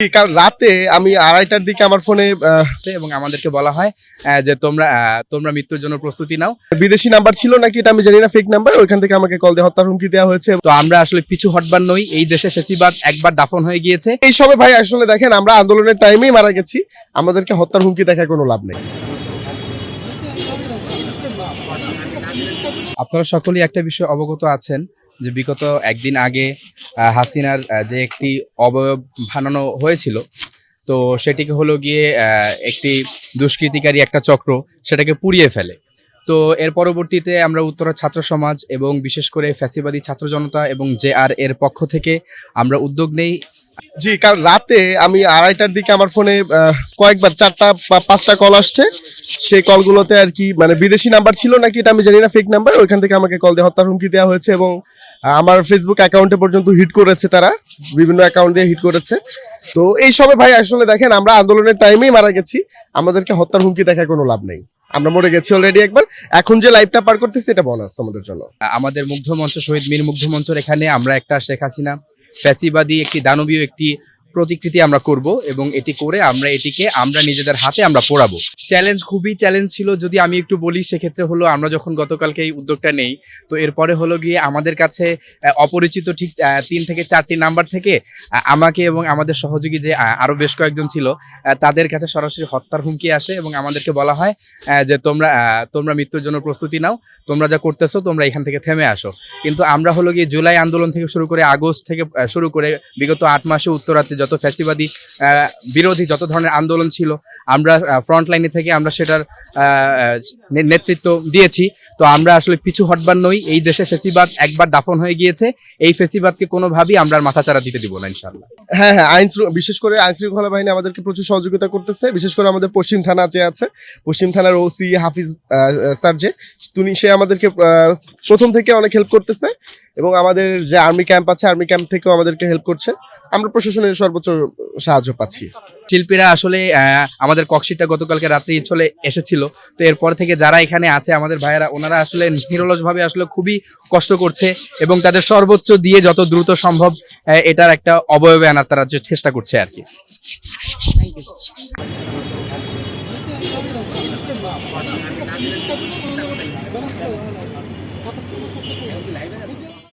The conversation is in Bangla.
কাল রাতে আমি আড়াইটার দিকে আমার ফোনে এবং আমাদেরকে বলা হয় যে তোমরা তোমরা মৃত্যুর জন্য প্রস্তুতি নাও। বিদেশি নাম্বার ছিল নাকি এটা আমি জানি না ফেক নাম্বার ওইখান থেকে আমাকে কল দিয়ে হত্যার হুমকি দেওয়া হয়েছে। তো আমরা আসলে পিছু হটবার নই এই দেশে ফেসিবাদ একবার দাফন হয়ে গিয়েছে। এই সবে ভাই আসলে দেখেন আমরা আন্দোলনের টাইমেই মারা গেছি আমাদেরকে হত্যার হুমকি দেখায় কোনো লাভ নেই। আপনারা সকলেই একটা বিষয় অবগত আছেন যে বিগত একদিন আগে হাসিনার যে একটি অবয়ব ভানানো হয়েছিল, তো সেটিকে হলো গিয়ে একটি দুষ্কৃতিকারী একটা চক্র, সেটাকে পুড়িয়ে ফেলে। তো এর পরবর্তীতে আমরা উত্তরা ছাত্র সমাজ এবং বিশেষ করে ফ্যাসিবাদী ছাত্র জনতা এবং জে আর এর পক্ষ থেকে আমরা উদ্যোগ নেই। জি, কাল রাতে আমি আড়াইটার দিকে আমার ফোনে কয়েকবার চারটা বা পাঁচটা কল আসছে। সেই কলগুলোতে আর কি মানে বিদেশি নাম্বার ছিল নাকি এটা আমি জানি না ফেক নাম্বার ওইখান থেকে আমাকে কল দিয়ে হত্যার হুমকি দেওয়া হয়েছে এবং আমার ফেসবুক অ্যাকাউন্টে পর্যন্ত হিট করেছে তারা, বিভিন্ন অ্যাকাউন্ট দিয়ে হিট করেছে। তো এই সবে ভাই, আসলে দেখেন, আমরা আন্দোলনের টাইমেই মারা গেছি, আমাদেরকে হত্যার হুমকি দেখায় কোনো লাভ নেই। আমরা মরে গেছি অলরেডি একবার। এখন যে লাইফটা পার করতেছি, এটা বোনাস আমাদের জন্য। আমাদের মুগ্ধ মঞ্চ, শহীদ মীর মুগ্ধ মঞ্চের এখানে আমরা একটা শেখ হাসিনা ফ্যাসিবাদী একটি, দানবীয় একটি প্রতিকৃতি আমরা করব এবং এটি করে আমরা এটিকে আমরা নিজেদের হাতে আমরা পড়াবো। চ্যালেঞ্জ খুবই চ্যালেঞ্জ ছিল। যদি আমি একটু বলি সেক্ষেত্রে হলো আমরা যখন গতকালকে এই উদ্যোগটা নেই তো এরপরে হলো গিয়ে আমাদের কাছে অপরিচিত ঠিক তিন থেকে চারটি নাম্বার থেকে আমাকে এবং আমাদের সহযোগী যে আহ, আরও বেশ কয়েকজন ছিল তাদের কাছে সরাসরি হত্যার হুমকি আসে এবং আমাদেরকে বলা হয় যে তোমরা তোমরা মৃত্যুর জন্য প্রস্তুতি নাও তোমরা যা করতেছো তোমরা এখান থেকে থেমে আসো। কিন্তু আমরা হলো গিয়ে জুলাই আন্দোলন থেকে শুরু করে আগস্ট থেকে শুরু করে বিগত আট মাসে উত্তরাতে যত ফ্যাসিবাদী বিরোধী যত ধরনের আন্দোলন ছিল আমরা ফ্রন্ট লাইনে থেকে আমরা সেটার নেতৃত্ব দিয়েছি। তো আমরা আসলে পিছু হটবার নই। এই দেশে ফেসিবাদ একবার দাফন হয়ে গিয়েছে। এই ফেসিবাদকে কোনোভাবেই আমরা মাথাচাড়া দিতে দিব না ইনশাল্লাহ হ্যাঁ হ্যাঁ আইন বিশেষ করে আইন শৃঙ্খলা বাহিনী আমাদেরকে প্রচুর সহযোগিতা করতেছে। বিশেষ করে আমাদের পশ্চিম থানা যে আছে, পশ্চিম থানার ওসি হাফিজ স্যার যে, তিনি সে আমাদেরকে প্রথম থেকে অনেক হেল্প করতেছে এবং আমাদের যে আর্মি ক্যাম্প আছে, আর্মি ক্যাম্প থেকেও আমাদেরকে হেল্প করছে। আমরা প্রশাসনের সর্বোচ্চ সাহায্য পাচ্ছি। শিল্পীরা আসলে আমাদের কক্সিটা গতকালকে রাত্রে চলে এসেছিল। তো এরপর থেকে যারা এখানে আছে, আমাদের ভাইয়েরা, ওনারা আসলে নিরলসভাবে আসলে খুবই কষ্ট করছে এবং তাদের সর্বোচ্চ দিয়ে যত দ্রুত সম্ভব এটার একটা অবয়বে আনার তারা চেষ্টা করছে আর কি।